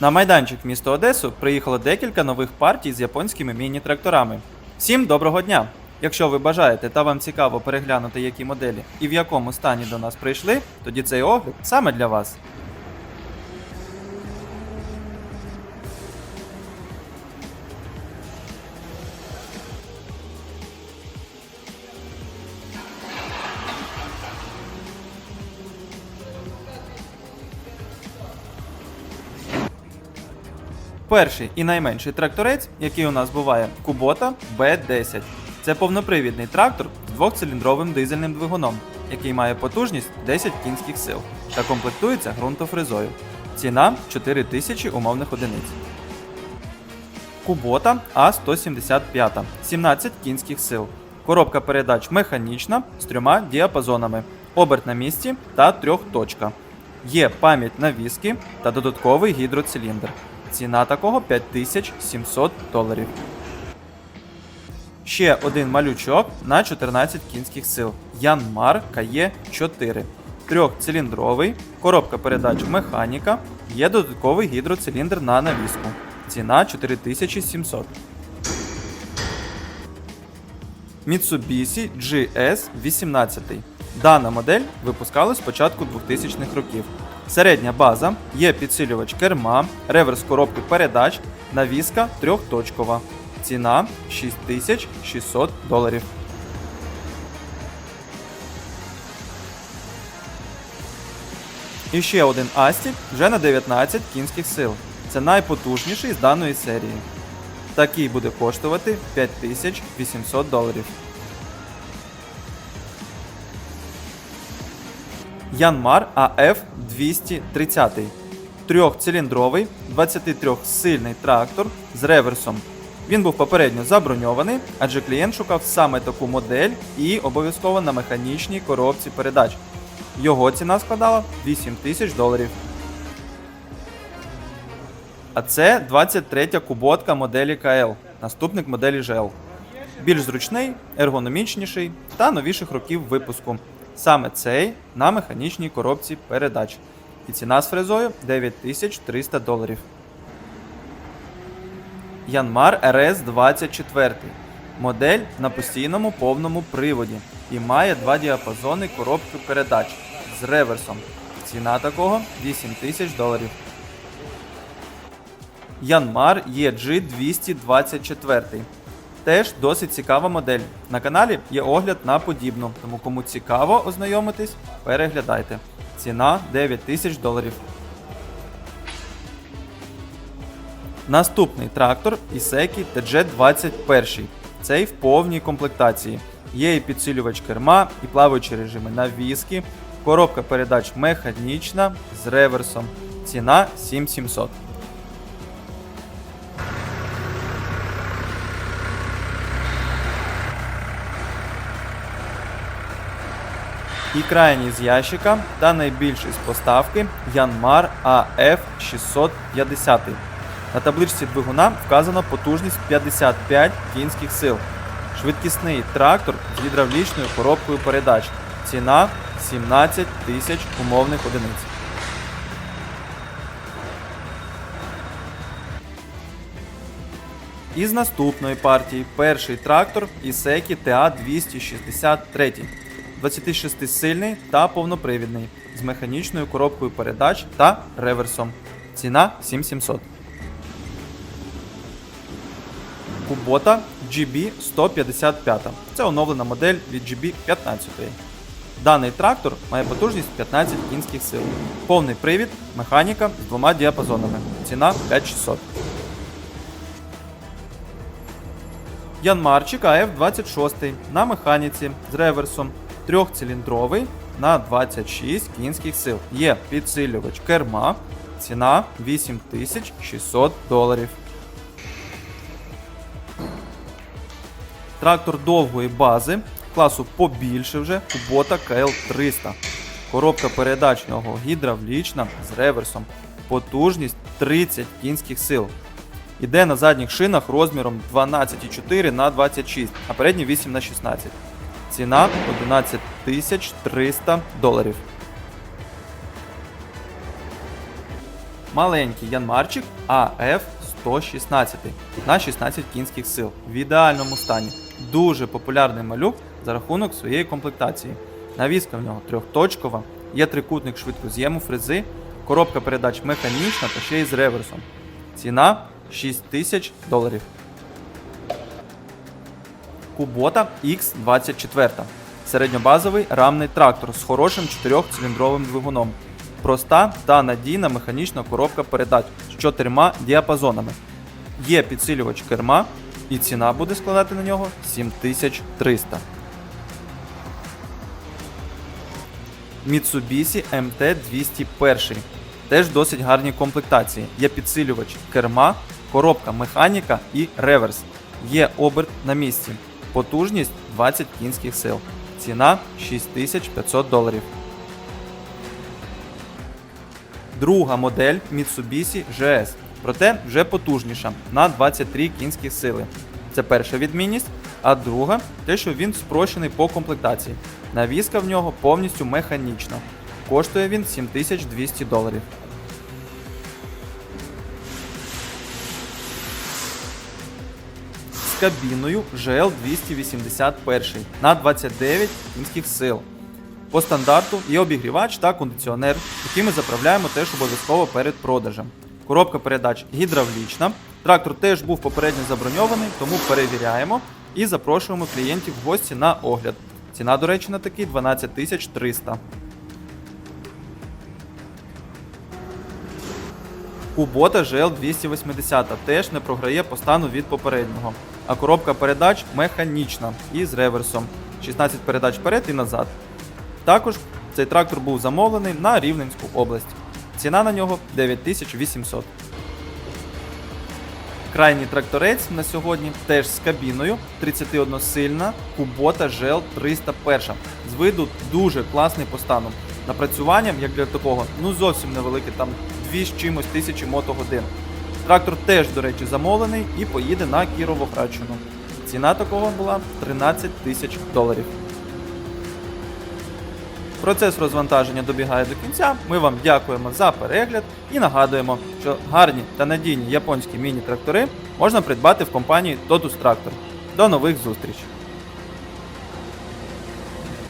На майданчик міста Одесу приїхало декілька нових партій з японськими міні-тракторами. Всім доброго дня! Якщо ви бажаєте та вам цікаво переглянути які моделі і в якому стані до нас прийшли, тоді цей огляд саме для вас. Перший і найменший тракторець, який у нас буває, Kubota B10. Це повнопривідний трактор з двохциліндровим дизельним двигуном, який має потужність 10 кінських сил та комплектується ґрунтофрезою. Ціна 4000 умовних одиниць. Kubota А175 17 кінських сил. Коробка передач механічна з трьома діапазонами, оберт на місці та трьохточка. Є пам'ять на віски та додатковий гідроциліндр. Ціна такого 5700 доларів. Ще один малючок на 14 кінських сил. Янмар КЕ4. Трьохциліндровий, коробка передач механіка, є додатковий гідроциліндр на навіску. Ціна 4700. Mitsubishi GS18. Дана модель випускалась з початку 2000-х років. Середня база є підсилювач керма, реверс коробки передач, навіска трьохточкова. Ціна 6600 доларів. І ще один Астік вже на 19 кінських сил. Це найпотужніший з даної серії. Такий буде коштувати 5800 доларів. Янмар АФ 230. Трьохциліндровий, 23-сильний трактор з реверсом. Він був попередньо заброньований, адже клієнт шукав саме таку модель і обов'язково на механічній коробці передач. Його ціна складала 8 тисяч доларів. А це 23-я куботка моделі КЛ, наступник моделі GL. Більш зручний, ергономічніший та новіших років випуску. Саме цей на механічній коробці передач. І ціна з фрезою 9300 доларів. Янмар RS 24. Модель на постійному повному приводі і має два діапазони коробки передач з реверсом. Ціна такого 8000 доларів. Янмар EG 224. Теж досить цікава модель. На каналі є огляд на подібну, тому кому цікаво ознайомитись, переглядайте. Ціна 9000 доларів. Наступний трактор Ісекі TG21. Цей в повній комплектації. Є і підсилювач керма, і плаваючі режими навіски, коробка передач механічна з реверсом. Ціна 7700. І крайній з ящика та найбільший з поставки Янмар АФ 650. На табличці двигуна вказано потужність 55 кінських сил. Швидкісний трактор з гідравлічною коробкою передач. Ціна 17 тисяч умовних одиниць. Із наступної партії перший трактор Ісекі TA263. 26-сильний та повнопривідний з механічною коробкою передач та реверсом. Ціна 7700. Kubota GB155. Це оновлена модель від GB15. Даний трактор має потужність 15 кінських сил. Повний привід, механіка з двома діапазонами. Ціна 5600. Янмарчик АФ-26 на механіці з реверсом. Трьохциліндровий на 26 кінських сил. Є підсилювач керма. Ціна 8600 доларів. Трактор довгої бази, класу побільше вже, Kubota KL300. Коробка передач нього гідравлічна з реверсом. Потужність 30 кінських сил. Іде на задніх шинах розміром 12,4 на 26, а передні 8 на 16. Ціна 11 300 доларів. маленький янмарчик АФ 116 на 16 кінських сил в ідеальному стані. Дуже популярний малюк за рахунок своєї комплектації. Навіска в нього трьохточкова, є трикутник швидкоз'єму фрези, коробка передач механічна та ще й з реверсом. Ціна 6 тисяч доларів. Кубота X24. Середньобазовий рамний трактор з хорошим 4-циліндровим двигуном. Проста та надійна механічна коробка передач з чотирма діапазонами. Є підсилювач керма, і ціна буде складати на нього 7300. Mitsubishi MT-201. Теж досить гарні комплектації. Є підсилювач керма, коробка механіка і реверс. Є оберт на місці. Потужність 20 кінських сил. Ціна 6500 доларів. Друга модель Mitsubishi GS, проте вже потужніша на 23 кінські сили. Це перша відмінність, а друга те, що він спрощений по комплектації. Навіска в нього повністю механічна. Коштує він 7200 доларів. Кабіною GL281 на 29 кінських сил. По стандарту є обігрівач та кондиціонер, який ми заправляємо теж обов'язково перед продажем. Коробка передач гідравлічна. Трактор теж був попередньо заброньований, тому перевіряємо і запрошуємо клієнтів в гості на огляд. Ціна, до речі, на такий 12 300. Кубота GL280 теж не програє по стану від попереднього. А коробка передач механічна і з реверсом. 16 передач вперед і назад. Також цей трактор був замовлений на Рівненську область. Ціна на нього 9800. Крайній тракторець на сьогодні теж з кабіною 31 сильна Kubota GL 301. З виду дуже класний по стану. Напрацюванням, як для такого, ну зовсім невелике, там 2 з чимось тисячі мотогодин. Трактор теж, до речі, замовлений і поїде на Кіровоградщину. Ціна такого була 13 тисяч доларів. Процес розвантаження добігає до кінця. Ми вам дякуємо за перегляд і нагадуємо, що гарні та надійні японські міні-трактори можна придбати в компанії Totus Tractor. До нових зустрічей!